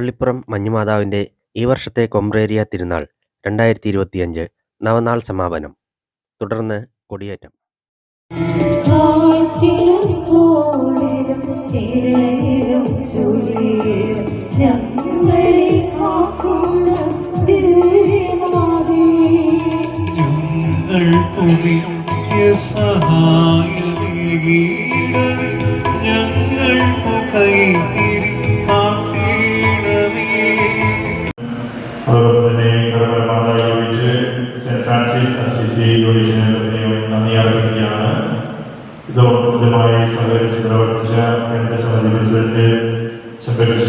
പള്ളിപ്പുറം മഞ്ഞുമാതാവിന്റെ ഈ വർഷത്തെ കൊമ്പ്രേരിയ തിരുനാൾ രണ്ടായിരത്തി ഇരുപത്തിയഞ്ച് നവനാൾ സമാപനം. തുടർന്ന് കൊടിയേറ്റം. കാറ്റിലും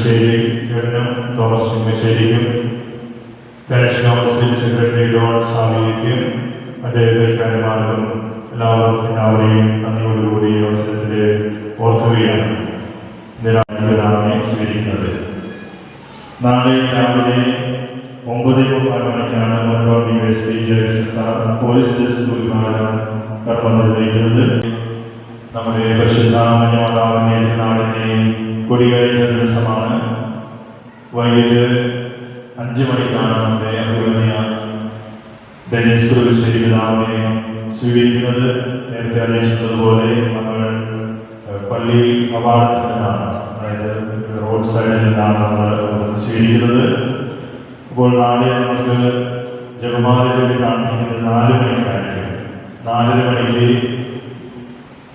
ചേട്ടനും തോമസ് ചിങ്ങശ്ശേരിക്കും പാരിഷ് കൗൺസിൽ സെക്രട്ടറി ഡോൺ സ്വാമിക്കും മറ്റ് കളിക്കാരന്മാർക്കും എല്ലാവർക്കും എല്ലാവരെയും നന്ദിയോടുകൂടി അവസരത്തിൽ ഓർക്കുകയാണ്. നിരാജനാമെ സ്വീകരിക്കുന്നത്. നാളെ രാവിലെ ഒമ്പത് മുക്കാൽ മണിക്കാണ് മലബാർ ഡി പോലീസ് ഡെസ്ക് ഉദ്ഘാടനം കർമ്മം നിർവഹിക്കുന്നത് നമ്മുടെ പരിശുദ്ധ മഞ്ഞമാതാവിന്റെ നാടിന്റെ കൊടിയേറ്റ ദിവസമാണ് വൈകിട്ട് അഞ്ച് മണിക്കാണ് നമ്മുടെ അഭിമന്യ സ്വീകരിക്കുന്നത്. നേരത്തെ അറിയിച്ചതുപോലെ നമ്മൾ പള്ളി കവാടത്തിനാണ് അതായത് റോഡ് സൈഡിൽ നിന്നാണ് നമ്മൾ സ്വീകരിക്കുന്നത്. അപ്പോൾ നാളെ നമുക്ക് ചൊല്ലി പ്രാർത്ഥിക്കുന്നത് നാല് മണിക്കായിരിക്കും. നാലര മണിക്ക്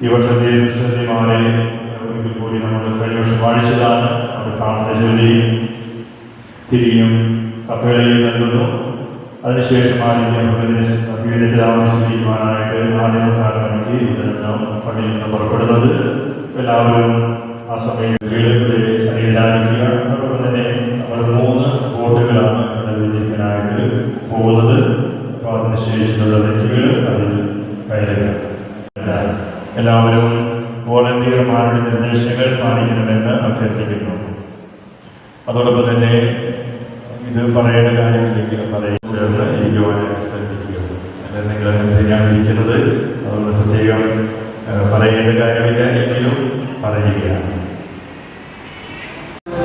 ഈ വർഷത്തെ മുസ്ലിമാരെ കൂടി നമ്മൾ കഴിഞ്ഞ വർഷം അവർ പ്രാർത്ഥന ചൊല്ലി തിരിയും കപ്പേളയും നൽകുന്നു. അതിനുശേഷം ആദ്യം പള്ളിയിൽ നിന്ന് പുറപ്പെടുന്നത് എല്ലാവരും ആ സമയം ഇവിടെ സന്നിധാനിക്കുക. അതോടൊപ്പം തന്നെ നമ്മൾ മൂന്ന് ബോട്ടുകളാണ് ഇവിടെ വിജയിക്കാനായിട്ട് പോകുന്നത്. അപ്പോൾ അതിനുശേഷമുള്ള വ്യക്തികൾ അതിൽ കയറുക. എല്ലാവരും വോളണ്ടിയർമാരുടെ നിർദ്ദേശങ്ങൾ പാലിക്കണമെന്ന് അഭ്യർത്ഥിക്കുന്നു. അതോടൊപ്പം തന്നെ ഇത് പറയേണ്ട കാര്യമില്ലെങ്കിലും പറയുന്നത് ഇരിക്കുവാനായിട്ട് ശ്രദ്ധിക്കുക അത് നിങ്ങൾ എന്തിനാണ് ഇരിക്കുന്നത് അതുകൊണ്ട് പ്രത്യേകം പറയേണ്ട കാര്യമില്ല എങ്കിലും പറയുകയാണ്.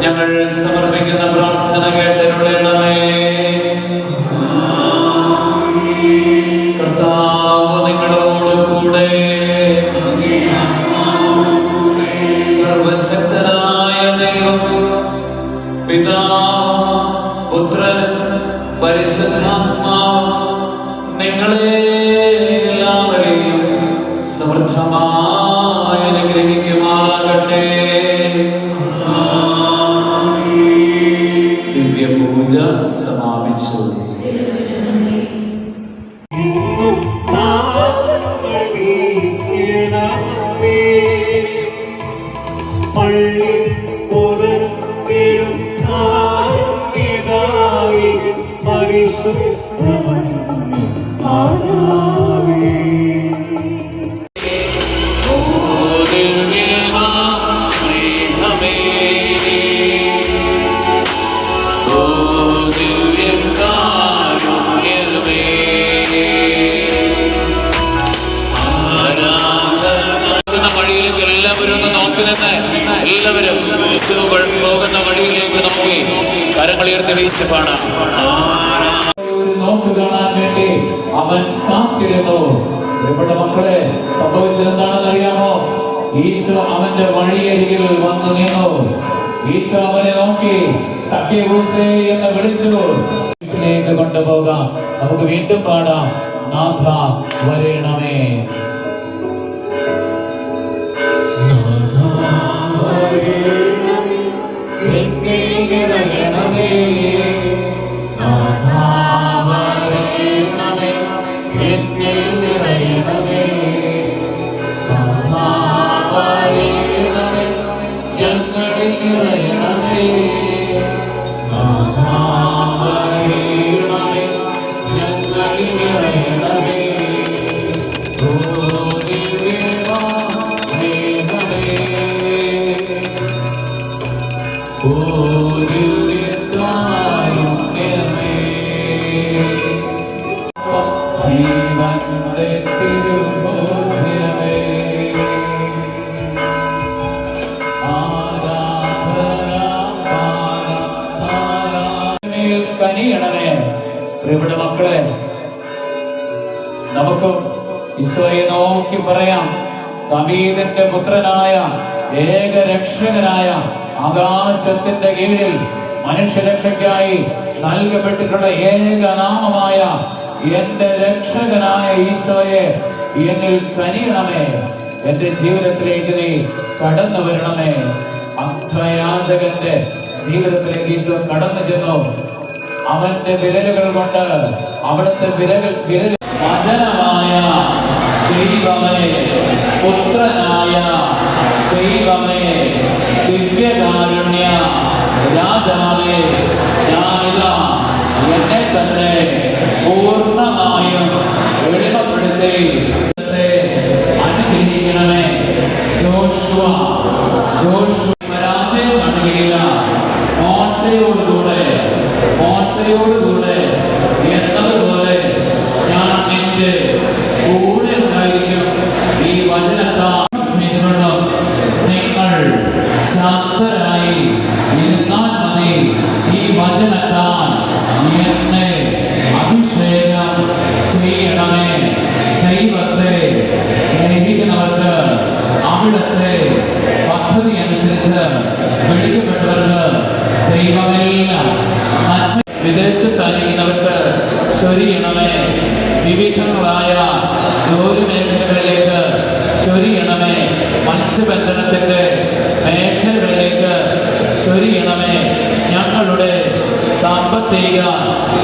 ഞങ്ങൾ സമർപ്പിക്കുന്ന പ്രാർത്ഥന കേട്ടരുളണമേ നിങ്ങളെ എല്ലാവരെയും സമൃദ്ധമായി അനുഗ്രഹിക്കുമാറാകട്ടെ ദിവ്യ പൂജ സമാപിച്ചു. പള്ളി പുറത്തിടും കാരുണ്യദായി പരിശുദ്ധമേ ആരാവേ പോകുന്ന വഴിയിലേക്ക് എല്ലാവരും നോക്കി എല്ലാവരും നോക്കി. കരങ്ങളുയർത്തി വീശിപ്പാണ് ഒരു നോക്ക് കാണാൻ വേണ്ടി അവൻ കാത്തിരുന്നു. ഇവിടെ മക്കളെ സംഭവിച്ചതെന്താണെന്ന് അറിയാമോ ഈശോ അവന്റെ വഴിയരികിൽ വന്നു നിന്നു. ഈശോ അവനെ നോക്കി സഖ്യഭൂസേ എന്ന് വിളിച്ചു. വീട്ടിലേക്ക് കൊണ്ടുപോകാം. നമുക്ക് വീണ്ടും പാടാം. നാഥ വരേണമേ. നാഥ വരേ ഞങ്ങളിൽ പ്രിയപ്പെട്ട മക്കളെ നമുക്ക് ഈശോയെ നോക്കി പറയാം. ദാവീദിന്റെ പുത്രനായ ഏക രക്ഷകനായ ആകാശത്തിന്റെ കീഴിൽ മനുഷ്യരക്ഷയ്ക്കായി നൽകപ്പെട്ടിട്ടുള്ള ഏക നാമമായ എന്റെ രക്ഷകനായ ഈശോയെ എന്നിൽ കനിയണമേ. എന്റെ ജീവിതത്തിലേക്ക് നീ കടന്നു വരണമേ. അന്ധയാചകന്റെ ജീവിതത്തിലേക്ക് ഈശോ കടന്നു ചെന്നു. അവന്റെ വിരലുകൾ കൊണ്ട് അവിടുത്തെ വിരൽ വിരൽ വചനമായ ദൈവമേ പുത്രനായ ദൈവമേ ദിവ്യകാരുണ്യ രാജാവേ ഞാനിതാ എന്നെ തന്നെ പൂർണമായും എളിമപ്പെടുത്തി അനുഗ്രഹിക്കണമേ. ജോഷുവ ജോഷുവ പരാജയം കാണുകയില്ല. മോശയോടുകൂടെ മോശയോടുകൂടെ എന്നതുപോലെ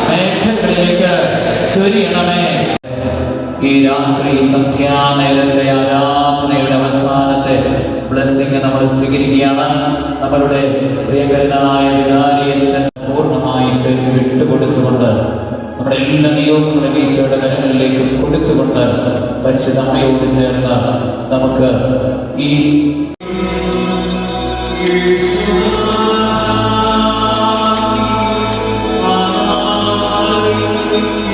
മേഖലകളിലേക്ക് ചൊരിയണമേ. ഈ രാത്രി സന്ധ്യാനേരത്തെ ആരാധനയുടെ അവസാനത്തെ ബ്ലെസ്സിങ് നമ്മൾ സ്വീകരിക്കുകയാണ്. നമ്മളുടെ പ്രിയകരനായ വികാരിയച്ഛൻ പൂർണമായി വിട്ടുകൊടുത്തുകൊണ്ട് നമ്മുടെ എല്ലാ നിയോഗങ്ങളും ഈശോയുടെ കരങ്ങളിലേക്ക് കൊടുത്തുകൊണ്ട് പരിശുദ്ധ അമ്മയോട് ചേർന്ന് നമുക്ക് ഈ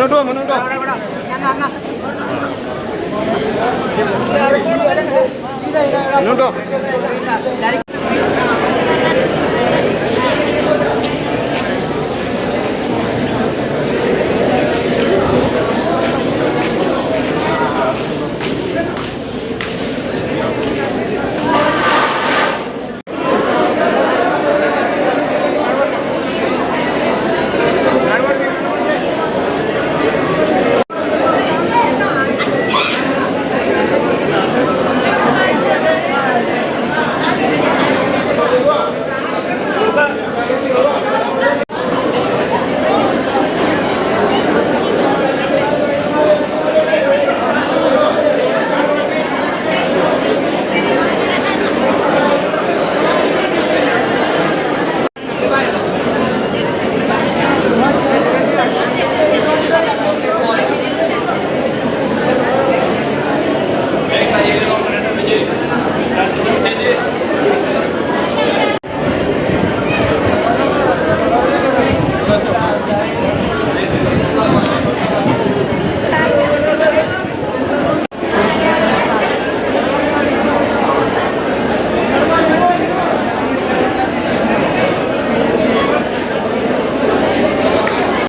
മുന്നോട്ട് പോ മുന്നോട്ട് മുന്നോട്ട്